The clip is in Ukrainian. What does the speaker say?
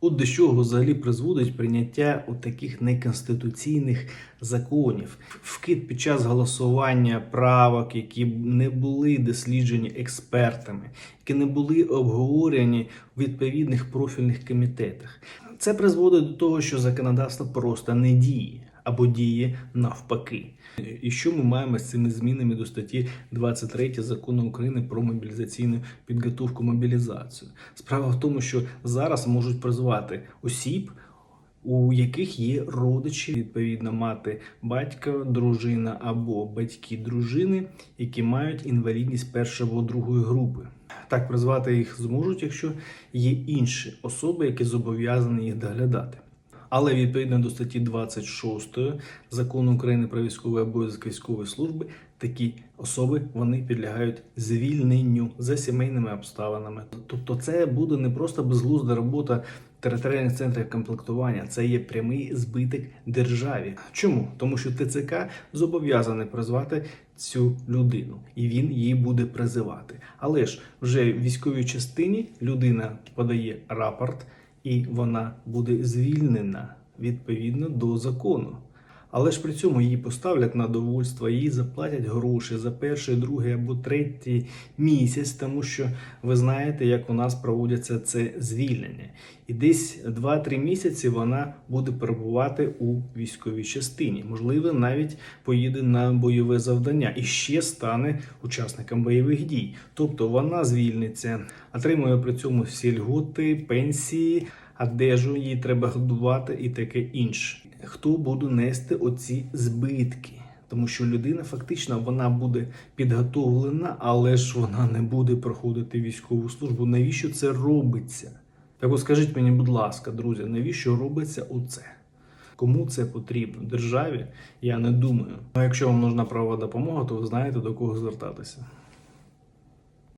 От до чого взагалі призводить прийняття от таких неконституційних законів, вкид під час голосування правок, які не були досліджені експертами, які не були обговорені в відповідних профільних комітетах. Це призводить до того, що законодавство просто не діє або діє навпаки. І що ми маємо з цими змінами до статті 23 закону України про мобілізаційну підготовку мобілізацію? Справа в тому, що зараз можуть призвати осіб, у яких є родичі, відповідно, мати батька, дружина або батьки дружини, які мають інвалідність першої або другої групи. Так призвати їх зможуть, якщо є інші особи, які зобов'язані їх доглядати. Але відповідно до статті 26 закону України про військовий обов'язок військової служби такі особи вони підлягають звільненню за сімейними обставинами. Тобто, це буде не просто безглузда робота територіальних центрів комплектування, це є прямий збиток державі. Чому? Тому що ТЦК зобов'язаний призвати цю людину, і він її буде призивати. Але ж вже в військовій частині людина подає рапорт і вона буде звільнена відповідно до закону. Але ж при цьому її поставлять на довольство, їй заплатять гроші за перший, другий або третій місяць, тому що ви знаєте, як у нас проводяться це звільнення. І десь 2-3 місяці вона буде перебувати у військовій частині. Можливо, навіть поїде на бойове завдання і ще стане учасником бойових дій. Тобто вона звільниться, отримує при цьому всі льготи, пенсії, одежу їй треба годувати і таке інше. Хто буде нести оці збитки? Тому що людина фактично вона буде підготовлена, але ж вона не буде проходити військову службу. Навіщо це робиться? Так от скажіть мені, будь ласка, друзі, навіщо робиться оце? Кому це потрібно? Державі? Я не думаю. А якщо вам нужна правова допомога, то ви знаєте до кого звертатися.